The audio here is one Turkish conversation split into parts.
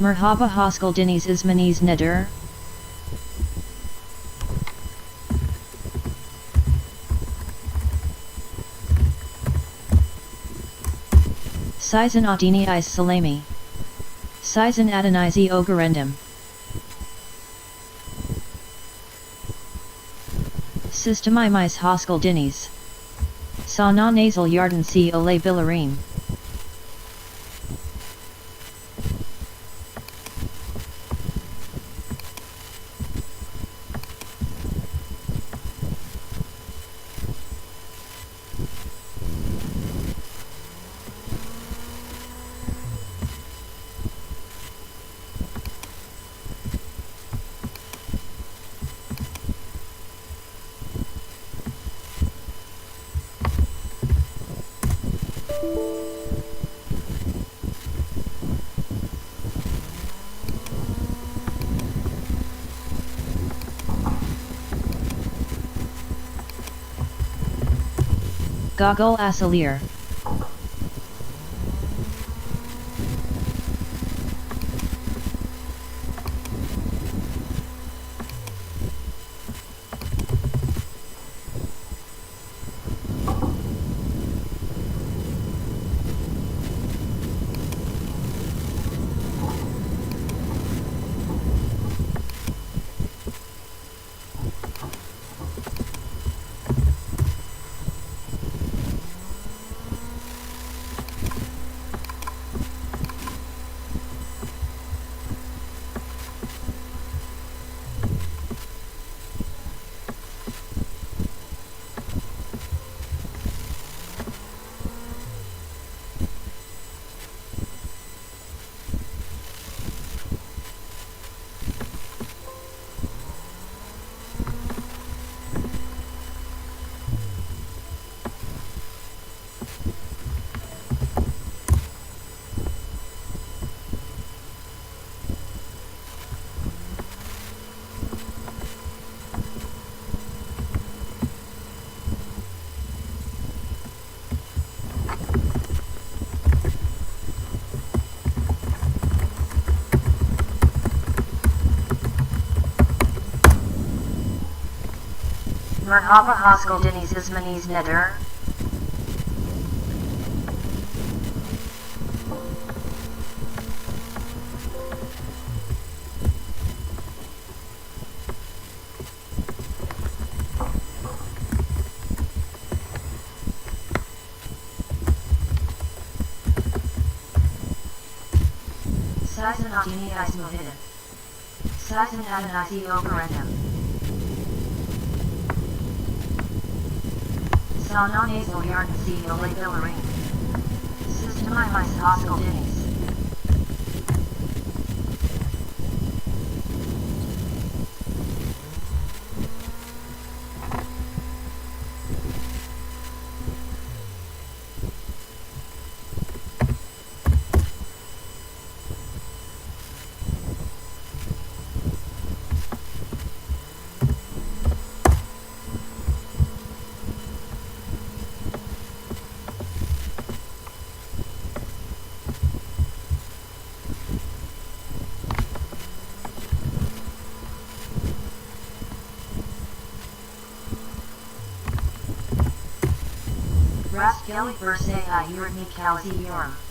Merhaba hoskaldiniz isminiz nedir? Sizin adini is salami. Sizin adenizi ogerendum. Systemimis hoskaldiniz. Sa na nasal yarden si ole bilarim. Gogol Asalir Merhaba hoskoldeniz isminiz nedir? Sizin adını ismi verin. Sizin adını ismi. Donone Zoyard Seal Lake Hillary. Systemized Hostile Days. Rascali me, Urmi Calzi Ura.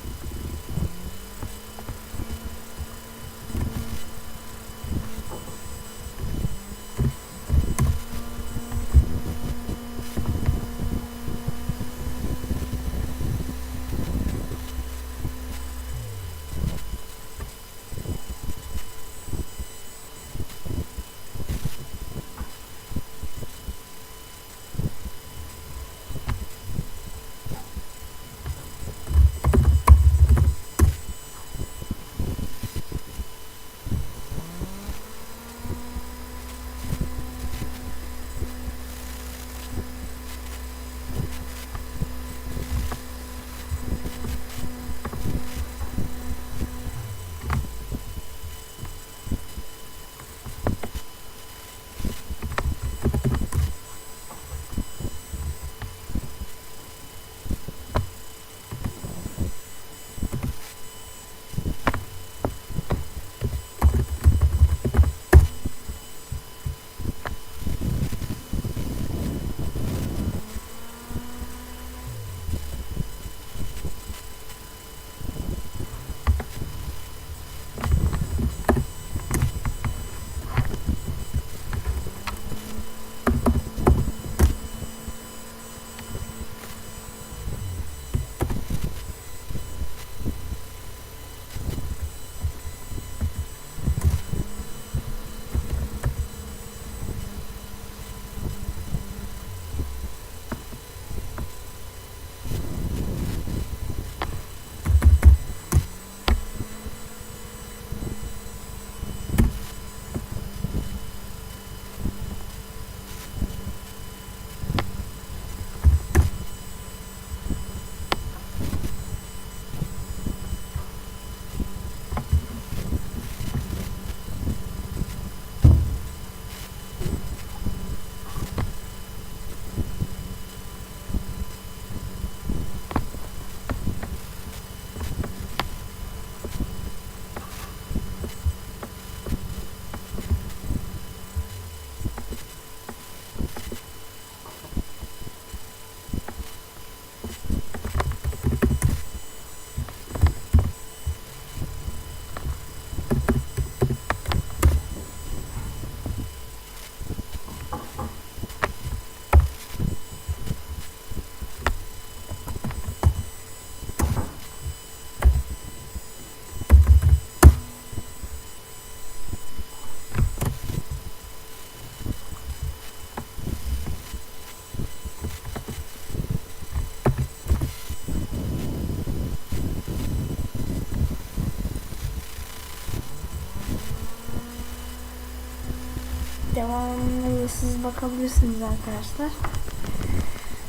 Devamlı siz bakabilirsiniz arkadaşlar.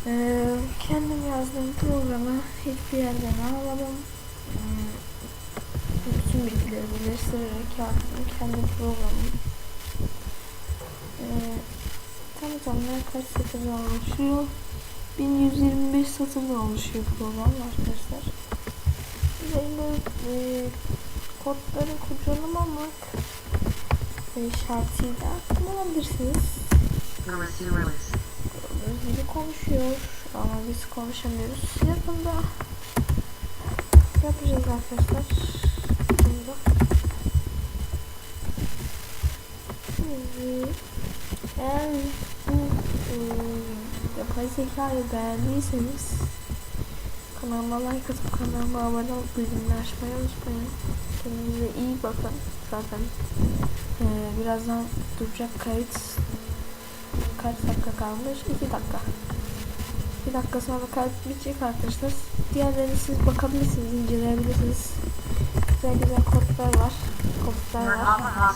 Ee, kendim yazdığım programı hiçbir yerden almadım. Hmm, Bütün bilgileri birleştirerek yaptım kendi programım. Ee, tam tamına kaç satırdan oluşuyor? 1125 satırdan oluşuyor program arkadaşlar. Üzerinde e, kodları kurcalamamak e, şartıyla kullanabilirsiniz. Gördüğünüz gibi konuşuyor ama biz konuşamıyoruz. Yakında yapacağız arkadaşlar. Yakında. Şimdi eğer bu yapay zekayı beğendiyseniz kanalıma like atıp kanalıma abone olup bildirimleri açmayı unutmayın. Kendinize iyi bakın. Zaten e, birazdan duracak kayıt kaç dakika kalmış? 2 dakika. 2 dakika sonra kayıt bitecek arkadaşlar. Diğerlerini siz bakabilirsiniz, inceleyebilirsiniz. Güzel güzel kodlar var. Kodlar var.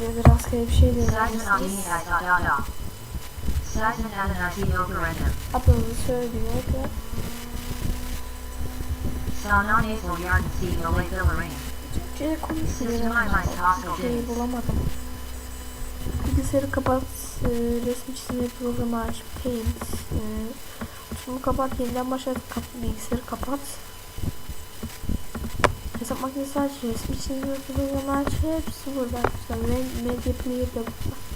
Ve rastgele bir şey de Adınızı söylüyor Villarin. Türkçe'ye konuşuyor. Systemized Haskell Şeyi bulamadım. Bilgisayarı kapat, e, resim çizme programı aç, paint, e, sunumu kapat, yeniden başlat, kap, bilgisayarı kapat. Hesap makinesi aç, resmi çizme programı aç, hepsi burada Media Player de burada.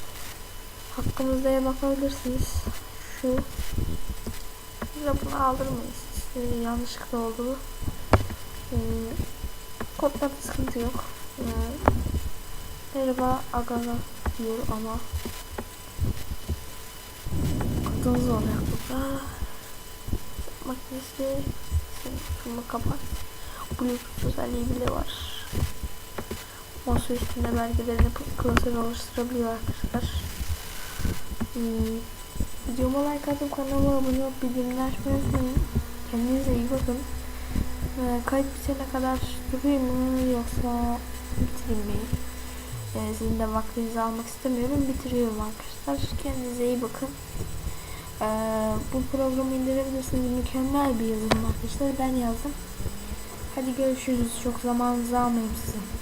Hakkınızda bakabilirsiniz. Şu. De bunu aldırmayız. E, yanlışlıkla oldu bu. E, kodlarda sıkıntı yok. E, merhaba agaga diyor ama kodunuz olacak burada. Makinesi şunu kapat. Bluetooth özelliği bile var. Masa üstünde belgelerini klasör oluşturabiliyor arkadaşlar. Hmm, videoma like atıp kanalıma abone olup bildirimleri açmayı. Kendinize iyi bakın. Ee, kayıt bitene kadar durayım mı yoksa bitireyim mi? Ee, sizin de vaktinizi almak istemiyorum. Bitiriyorum arkadaşlar. Kendinize iyi bakın. Ee, bu programı indirebilirsiniz. Mükemmel bir yazılım arkadaşlar. Ben yazdım. Hadi görüşürüz. Çok zamanınızı almayayım sizin.